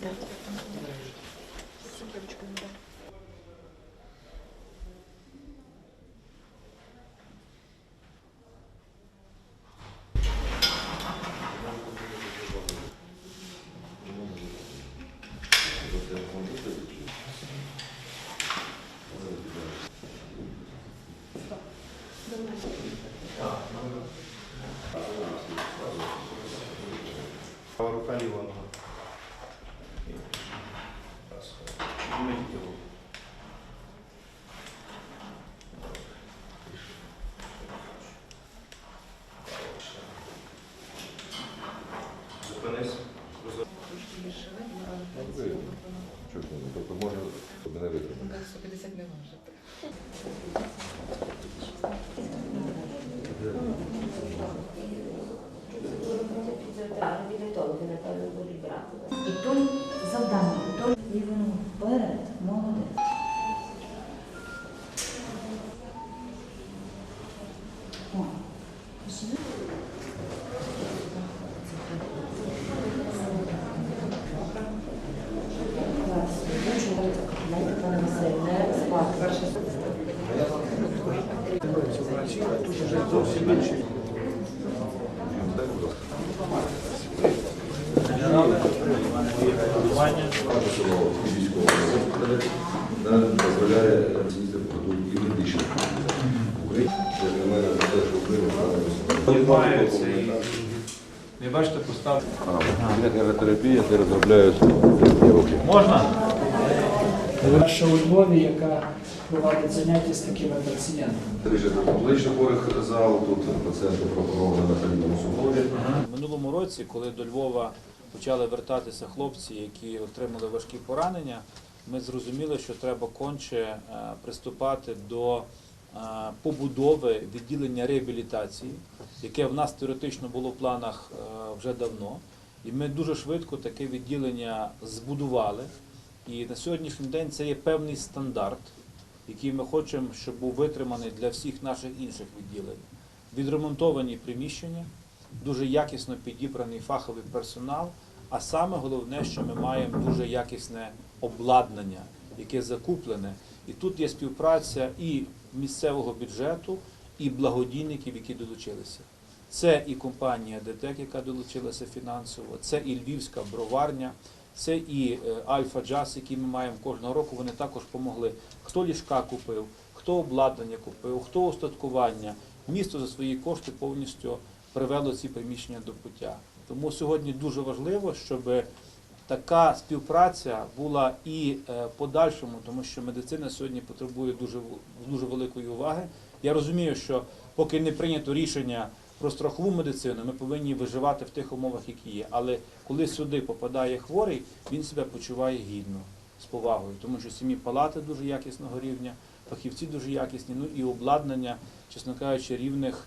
буде. Права рука Ж? Тобто собі не витримати. 150 не може. Для мене за те, що Україна Відбувається і не бачите, постав. Терапія, де розробляють. Можна? Наша у Львові, яка проводить заняття з такими пацієнтами. Таблично хворих зал, тут пацієнти пропоновані на халіному суглобі. В минулому році, коли до Львова почали вертатися хлопці, які отримали важкі поранення, ми зрозуміли, що треба конче е, приступати до е, побудови відділення реабілітації, яке в нас теоретично було в планах е, вже давно. І ми дуже швидко таке відділення збудували. І на сьогоднішній день це є певний стандарт, який ми хочемо, щоб був витриманий для всіх наших інших відділень. Відремонтовані приміщення, дуже якісно підібраний фаховий персонал, а саме головне, що ми маємо дуже якісне обладнання, яке закуплене. І тут є співпраця і місцевого бюджету, і благодійників, які долучилися. Це і компанія ДТЕК, яка долучилася фінансово, це і Львівська броварня, це і е, Альфа Джаз, який ми маємо кожного року. Вони також допомогли. Хто ліжка купив, хто обладнання купив, хто устаткування. Місто за свої кошти повністю привело ці приміщення до пуття. Тому сьогодні дуже важливо, щоб така співпраця була і е, подальшому, тому що медицина сьогодні потребує дуже дуже великої уваги. Я розумію, що поки не прийнято рішення про страхову медицину, ми повинні виживати в тих умовах, які є. Але коли сюди попадає хворий, він себе почуває гідно, з повагою, тому що самі палати дуже якісного рівня, фахівці дуже якісні, ну і обладнання, чесно кажучи, рівних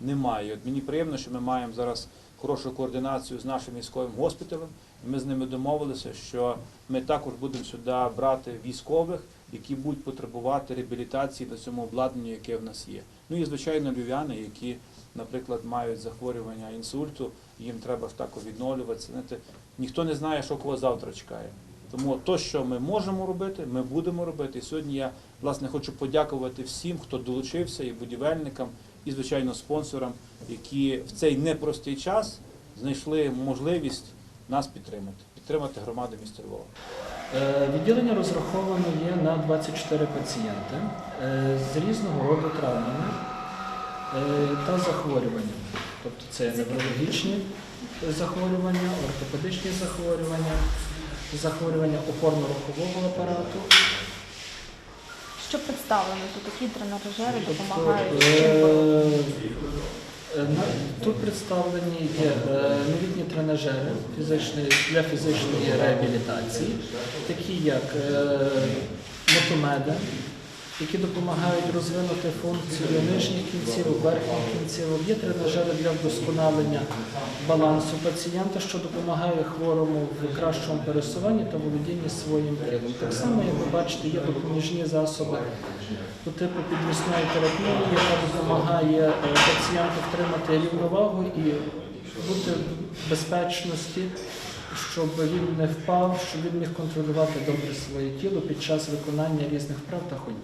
немає. От мені приємно, що ми маємо зараз хорошу координацію з нашим військовим госпіталем. І Ми з ними домовилися, що ми також будемо сюди брати військових, які будуть потребувати реабілітації на цьому обладнанні, яке в нас є. Ну і звичайно, львів'яни, які, наприклад, мають захворювання інсульту, їм треба ж також відновлюватися. Ніхто не знає, що кого завтра чекає. Тому то, що ми можемо робити, ми будемо робити. І сьогодні я власне хочу подякувати всім, хто долучився, і будівельникам, і звичайно спонсорам, які в цей непростий час знайшли можливість нас підтримати, підтримати громаду міста Львова. Е, Відділення розраховано є на 24 пацієнти е, з різного роду травмами е, та захворюваннями. Тобто це неврологічні захворювання, ортопедичні захворювання, захворювання опорно-рухового апарату. Що представлено тут? Які тренажери допомагають? е, е, на- Тут представлені є е, новітні тренажери фізичної, для фізичної реабілітації, такі як е, мотомеди, які допомагають розвинути функцію нижніх кінцівок, верхніх кінцівок. Є тренажери для вдосконалення балансу пацієнта, що допомагає хворому в кращому пересуванні та володінні своїм тілом. Так само, як ви бачите, є допоміжні засоби по типу підвісної терапії, яка допомагає е, пацієнту втримати рівновагу і бути в безпечності щоб він не впав, щоб він міг контролювати добре своє тіло під час виконання різних вправ та ходьби.